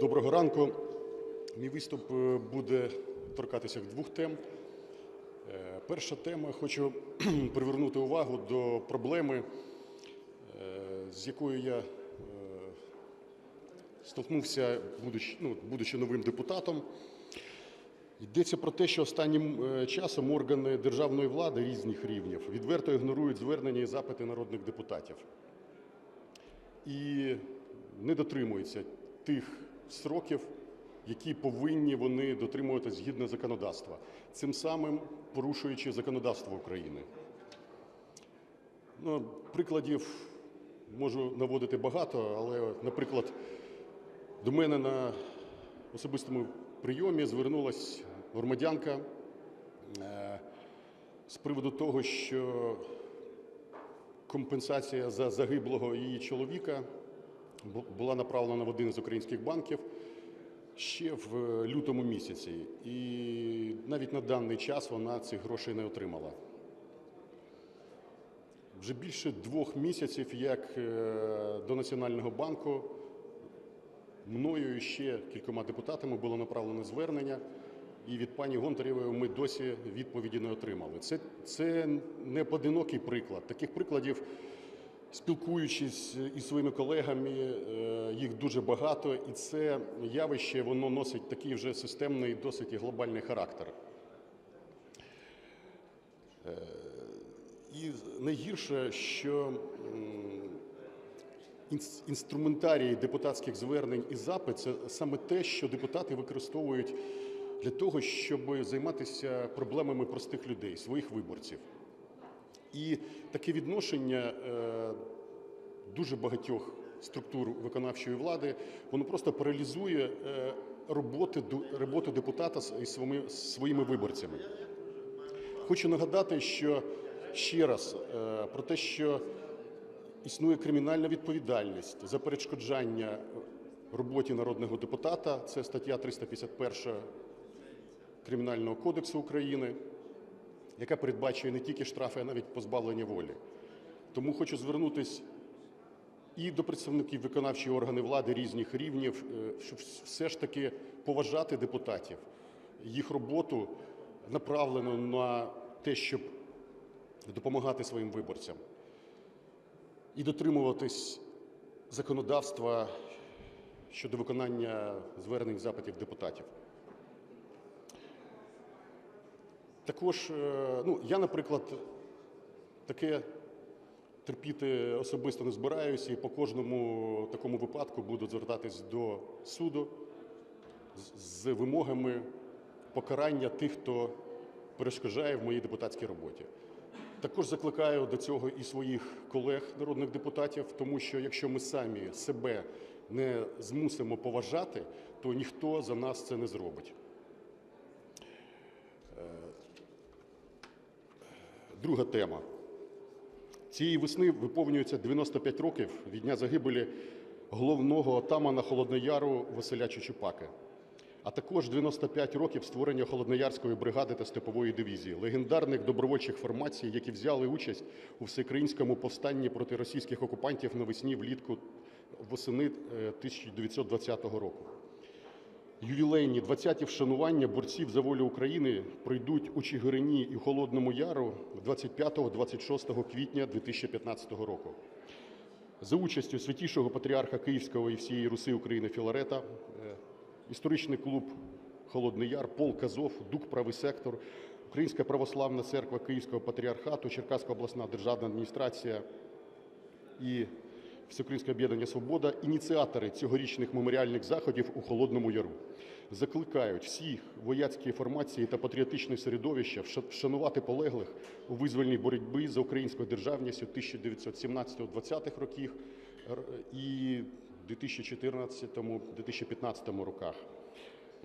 Доброго ранку. Мій виступ е, буде торкатися двох тем. Е, Перша тема хочу привернути увагу до проблеми, е, з якою я столкнувся, будучи, ну, будучи новим депутатом. Йдеться про те, що останнім часом органи державної влади різних рівнів відверто ігнорують звернення і запити народних депутатів і не дотримуються тих сроків, які повинні вони дотримуватися згідно законодавства, цим самим порушуючи законодавство України. Ну, прикладів можу наводити багато, але, наприклад, до мене на особистому прийомі звернулася громадянка е, з приводу того, що компенсація за загиблого її чоловіка була направлена в один з українських банків ще в е, лютому місяці. І навіть на даний час вона цих грошей не отримала. Вже більше двох місяців, як е, до Національного банку мною і ще кількома депутатами було направлено звернення, і від пані Гонтарєвої ми досі відповіді не отримали. Це, це не поодинокий приклад. Таких прикладів, спілкуючись із своїми колегами, е, їх дуже багато, і це явище воно носить такий вже системний, досить глобальний характер. Е, І найгірше, що м, інс- інструментарій депутатських звернень і запит це саме те, що депутати використовують для того, щоб займатися проблемами простих людей, своїх виборців. І таке відношення е, дуже багатьох структур виконавчої влади, воно просто паралізує е, роботи, роботу депутата із своїми, своїми виборцями. Хочу нагадати, що ще раз е, про те, що існує кримінальна відповідальність за перешкоджання роботі народного депутата. Це стаття 351 Кримінального кодексу України, яка передбачує не тільки штрафи, а навіть позбавлення волі. Тому хочу звернутися і до представників виконавчої органи влади різних рівнів, е, щоб все ж таки поважати депутатів, їх роботу направлену на те, щоб допомагати своїм виборцям і дотримуватись законодавства щодо виконання звернень запитів депутатів. Також, е, ну, я, наприклад, таке терпіти особисто не збираюся і по кожному такому випадку буду звертатись до суду з- вимогами покарання тих, хто перешкоджає в моїй депутатській роботі. Також закликаю до цього і своїх колег, народних депутатів, тому що якщо ми самі себе не змусимо поважати, то ніхто за нас це не зробить. Друга тема. Цієї весни виповнюється 95 років від дня загибелі головного отамана Холоднояру Василя Чучупаки, а також 95 років створення Холодноярської бригади та степової дивізії, легендарних добровольчих формацій, які взяли участь у всеукраїнському повстанні проти російських окупантів навесні влітку восени е, 1920 року. Ювілейні 20-ті вшанування борців за волю України пройдуть у Чигирині і Холодному Яру 25-26 квітня 2015 року. За участю святішого патріарха Київського і всієї Руси України Філарета, е, історичний клуб Холодний Яр, Полк Азов, Дук Правий сектор, Українська православна церква Київського патріархату, Черкаська обласна державна адміністрація і Всеукраїнське об'єднання Свобода ініціатори цьогорічних меморіальних заходів у Холодному Яру. Закликають всіх вояцькі формації та патріотичне середовище вша- вшанувати полеглих у визвольній боротьбі за українською державністю у 1917-20-х років і 2014-2015 роках.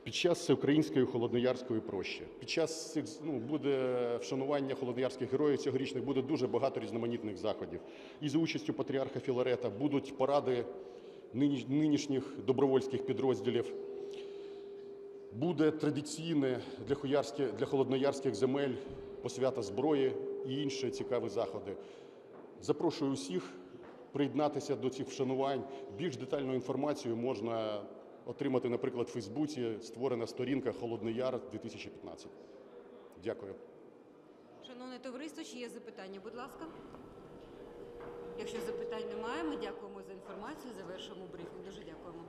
Під час всеукраїнської холодноярської прощі. Під час цих ну, буде вшанування холодноярських героїв цьогорічних буде дуже багато різноманітних заходів. І за участю патріарха Філарета будуть паради нині- нинішніх добровольських підрозділів. Буде традиційне для, для холодноярських земель посвята зброї і інші цікаві заходи. Запрошую усіх приєднатися до цих вшанувань. Більш детальну інформацію можна отримати, наприклад, в Фейсбуці створена сторінка Холодний Яр 2015. Дякую. Шановне товариство, чи є запитання? Будь ласка. Якщо запитань немає, ми дякуємо за інформацію. Завершуємо брифінг. Дуже дякуємо.